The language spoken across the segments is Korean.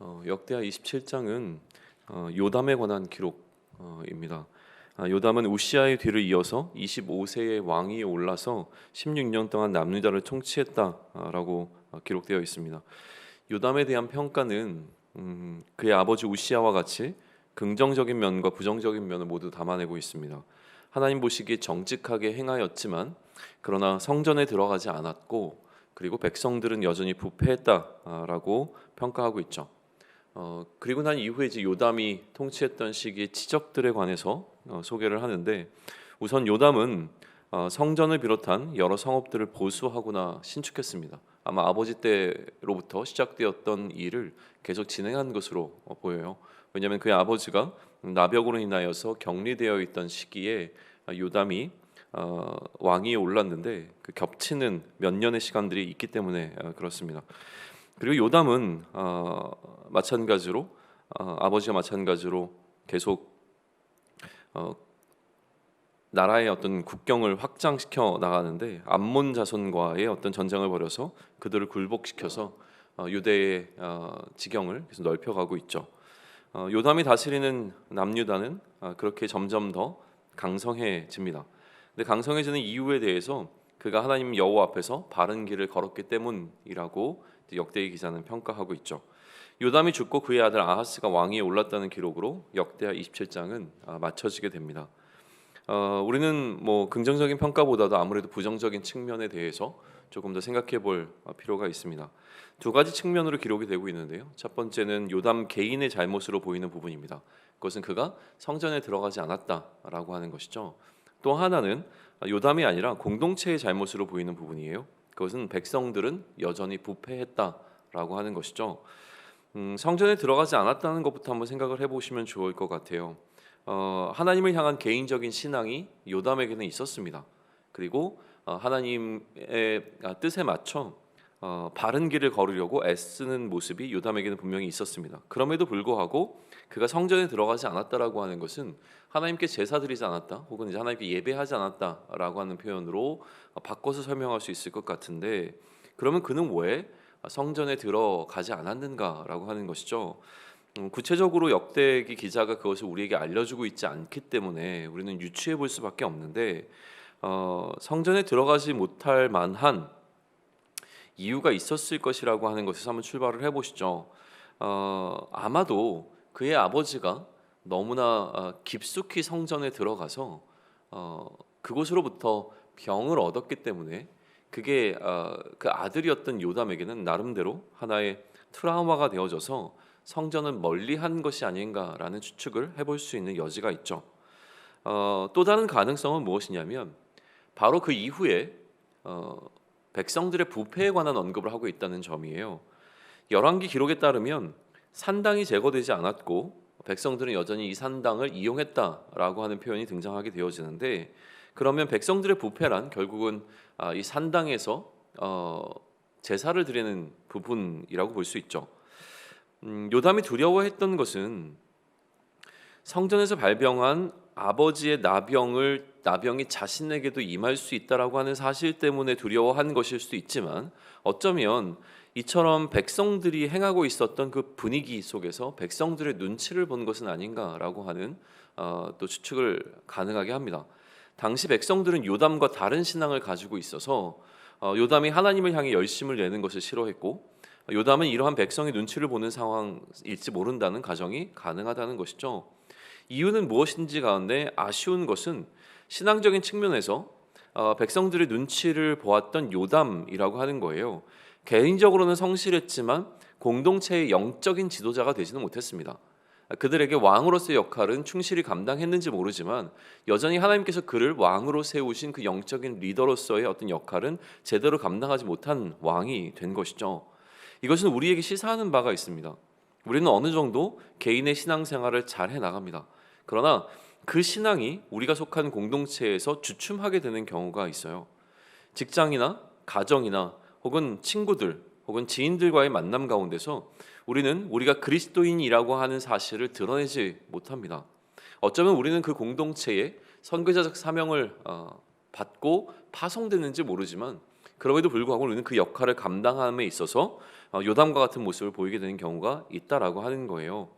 어, 역대하 27장은 어, 요담에 관한 기록입니다. 아, 요담은 우시아의 뒤를 이어서 25세의 왕이 올라서 16년 동안 남유다를 통치했다라고 어, 기록되어 있습니다. 요담에 대한 평가는 음, 그의 아버지 우시아와 같이 긍정적인 면과 부정적인 면을 모두 담아내고 있습니다. 하나님 보시기에 정직하게 행하였지만 그러나 성전에 들어가지 않았고 그리고 백성들은 여전히 부패했다라고 평가하고 있죠. 어, 그리고 난 이후에 이제 요담이 통치했던 시기의 치적들에 관해서 어, 소개를 하는데 우선 요담은 어, 성전을 비롯한 여러 성읍들을 보수하거나 신축했습니다. 아마 아버지 때로부터 시작되었던 일을 계속 진행한 것으로 어, 보여요. 왜냐하면 그의 아버지가 나벽으로 인하여서 격리되어 있던 시기에 어, 요담이 어, 왕위에 올랐는데 그 겹치는 몇 년의 시간들이 있기 때문에 어, 그렇습니다. 그리고 요담은 어, 마찬가지로 어, 아버지와 마찬가지로 계속 어, 나라의 어떤 국경을 확장시켜 나가는데 암몬 자손과의 어떤 전쟁을 벌여서 그들을 굴복시켜서 어, 유대의 어, 지경을 계속 넓혀가고 있죠. 어, 요담이 다스리는 남유다는 어, 그렇게 점점 더 강성해집니다. 근데 강성해지는 이유에 대해서 그가 하나님 여호와 앞에서 바른 길을 걸었기 때문이라고 역대의 기자는 평가하고 있죠. 요담이 죽고 그의 아들 아하스가 왕위에 올랐다는 기록으로 역대하 27장은 아, 맞춰지게 됩니다. 어, 우리는 뭐 긍정적인 평가보다도 아무래도 부정적인 측면에 대해서 조금 더 생각해 볼 어, 필요가 있습니다. 두 가지 측면으로 기록이 되고 있는데요. 첫 번째는 요담 개인의 잘못으로 보이는 부분입니다. 그것은 그가 성전에 들어가지 않았다라고 하는 것이죠. 또 하나는 요담이 아니라 공동체의 잘못으로 보이는 부분이에요. 그것은 백성들은 여전히 부패했다라고 하는 것이죠. 음, 성전에 들어가지 않았다는 것부터 한번 생각을 해보시면 좋을 것 같아요. 어, 하나님을 향한 개인적인 신앙이 요담에게는 있었습니다. 그리고 어, 하나님의 아, 뜻에 맞춰 어, 바른 길을 걸으려고 애쓰는 모습이 요담에게는 분명히 있었습니다. 그럼에도 불구하고 그가 성전에 들어가지 않았다라고 하는 것은 하나님께 제사 드리지 않았다, 혹은 이제 하나님께 예배하지 않았다라고 하는 표현으로 어, 바꿔서 설명할 수 있을 것 같은데 그러면 그는 왜 성전에 들어가지 않았는가라고 하는 것이죠. 음, 구체적으로 역대기 기자가 그것을 우리에게 알려주고 있지 않기 때문에 우리는 유추해 볼 수밖에 없는데 어, 성전에 들어가지 못할 만한 이유가 있었을 것이라고 하는 것에서 한번 출발을 해보시죠. 어, 아마도 그의 아버지가 너무나 어, 깊숙이 성전에 들어가서 어, 그곳으로부터 병을 얻었기 때문에 그게 어, 그 아들이었던 요담에게는 나름대로 하나의 트라우마가 되어져서 성전을 멀리한 것이 아닌가라는 추측을 해볼 수 있는 여지가 있죠. 어, 또 다른 가능성은 무엇이냐면 바로 그 이후에 어, 백성들의 부패에 관한 언급을 하고 있다는 점이에요. 열왕기 기록에 따르면 산당이 제거되지 않았고 백성들은 여전히 이 산당을 이용했다라고 하는 표현이 등장하게 되어지는데 그러면 백성들의 부패란 결국은 아, 이 산당에서 어, 제사를 드리는 부분이라고 볼 수 있죠. 음, 요담이 두려워했던 것은 성전에서 발병한 아버지의 나병을 나병이 자신에게도 임할 수 있다라고 하는 사실 때문에 두려워한 것일 수도 있지만 어쩌면 이처럼 백성들이 행하고 있었던 그 분위기 속에서 백성들의 눈치를 본 것은 아닌가라고 하는 어, 또 추측을 가능하게 합니다. 당시 백성들은 요담과 다른 신앙을 가지고 있어서 어, 요담이 하나님을 향해 열심을 내는 것을 싫어했고 요담은 이러한 백성의 눈치를 보는 상황일지 모른다는 가정이 가능하다는 것이죠. 이유는 무엇인지 가운데 아쉬운 것은 신앙적인 측면에서 어, 백성들의 눈치를 보았던 요담이라고 하는 거예요. 개인적으로는 성실했지만 공동체의 영적인 지도자가 되지는 못했습니다. 그들에게 왕으로서의 역할은 충실히 감당했는지 모르지만 여전히 하나님께서 그를 왕으로 세우신 그 영적인 리더로서의 어떤 역할은 제대로 감당하지 못한 왕이 된 것이죠. 이것은 우리에게 시사하는 바가 있습니다. 우리는 어느 정도 개인의 신앙생활을 잘 해 나갑니다. 그러나 그 신앙이 우리가 속한 공동체에서 주춤하게 되는 경우가 있어요. 직장이나 가정이나 혹은 친구들 혹은 지인들과의 만남 가운데서 우리는 우리가 그리스도인이라고 하는 사실을 드러내지 못합니다. 어쩌면 우리는 그 공동체에 선교자적 사명을 어, 받고 파송됐는지 모르지만 그럼에도 불구하고 우리는 그 역할을 감당함에 있어서 어, 요담과 같은 모습을 보이게 되는 경우가 있다라고 하는 거예요.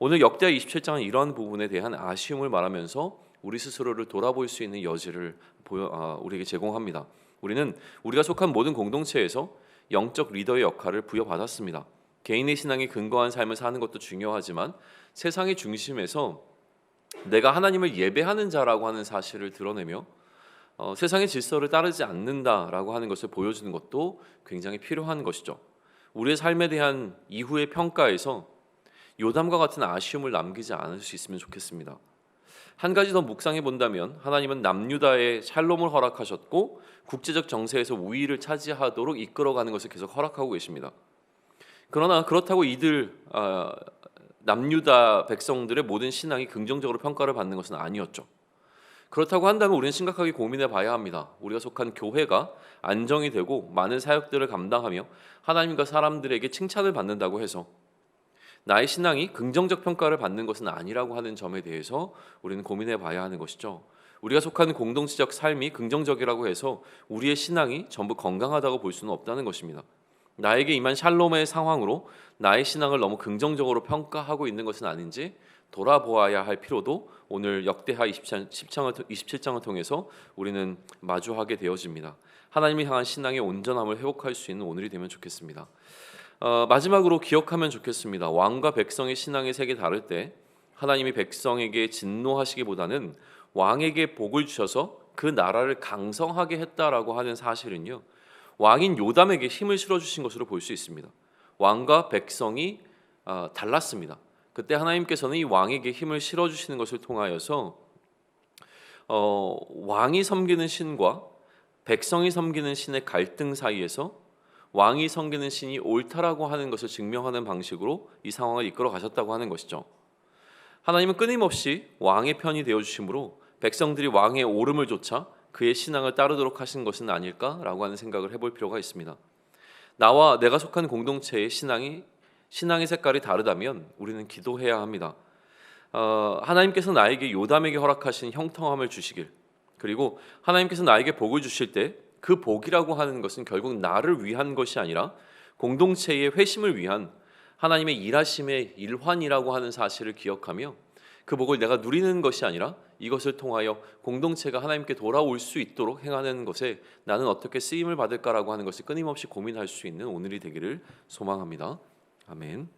오늘 역대하 27장은 이러한 부분에 대한 아쉬움을 말하면서 우리 스스로를 돌아볼 수 있는 여지를 보여 아, 우리에게 제공합니다. 우리는 우리가 속한 모든 공동체에서 영적 리더의 역할을 부여받았습니다. 개인의 신앙에 근거한 삶을 사는 것도 중요하지만 세상의 중심에서 내가 하나님을 예배하는 자라고 하는 사실을 드러내며 어, 세상의 질서를 따르지 않는다라고 하는 것을 보여주는 것도 굉장히 필요한 것이죠. 우리의 삶에 대한 이후의 평가에서 요담과 같은 아쉬움을 남기지 않을 수 있으면 좋겠습니다. 한 가지 더 묵상해 본다면 하나님은 남유다의 샬롬을 허락하셨고 국제적 정세에서 우위를 차지하도록 이끌어가는 것을 계속 허락하고 계십니다. 그러나 그렇다고 이들 아, 남유다 백성들의 모든 신앙이 긍정적으로 평가를 받는 것은 아니었죠. 그렇다고 한다면 우리는 심각하게 고민해 봐야 합니다. 우리가 속한 교회가 안정이 되고 많은 사역들을 감당하며 하나님과 사람들에게 칭찬을 받는다고 해서 나의 신앙이 긍정적 평가를 받는 것은 아니라고 하는 점에 대해서 우리는 고민해 봐야 하는 것이죠. 우리가 속한 공동체적 삶이 긍정적이라고 해서 우리의 신앙이 전부 건강하다고 볼 수는 없다는 것입니다. 나에게 임한 샬롬의 상황으로 나의 신앙을 너무 긍정적으로 평가하고 있는 것은 아닌지 돌아보아야 할 필요도 오늘 역대하 27장을, 27장을 통해서 우리는 마주하게 되어집니다. 하나님이 향한 신앙의 온전함을 회복할 수 있는 오늘이 되면 좋겠습니다. 어, 마지막으로 기억하면 좋겠습니다. 왕과 백성의 신앙의 색이 다를 때 하나님이 백성에게 진노하시기보다는 왕에게 복을 주셔서 그 나라를 강성하게 했다라고 하는 사실은요. 왕인 요담에게 힘을 실어 주신 것으로 볼 수 있습니다. 왕과 백성이 어, 달랐습니다. 그때 하나님께서는 이 왕에게 힘을 실어 주시는 것을 통하여서 어, 왕이 섬기는 신과 백성이 섬기는 신의 갈등 사이에서 왕이 섬기는 신이 옳다라고 하는 것을 증명하는 방식으로 이 상황을 이끌어 가셨다고 하는 것이죠. 하나님은 끊임없이 왕의 편이 되어 주심으로 백성들이 왕의 오름을 좇아 그의 신앙을 따르도록 하신 것은 아닐까라고 하는 생각을 해볼 필요가 있습니다. 나와 내가 속한 공동체의 신앙이 신앙의 색깔이 다르다면 우리는 기도해야 합니다. 어, 하나님께서 나에게 요담에게 허락하신 형통함을 주시길 그리고 하나님께서 나에게 복을 주실 때 그 복이라고 하는 것은 결국 나를 위한 것이 아니라 공동체의 회심을 위한 하나님의 일하심의 일환이라고 하는 사실을 기억하며 그 복을 내가 누리는 것이 아니라 이것을 통하여 공동체가 하나님께 돌아올 수 있도록 행하는 것에 나는 어떻게 쓰임을 받을까라고 하는 것을 끊임없이 고민할 수 있는 오늘이 되기를 소망합니다. 아멘.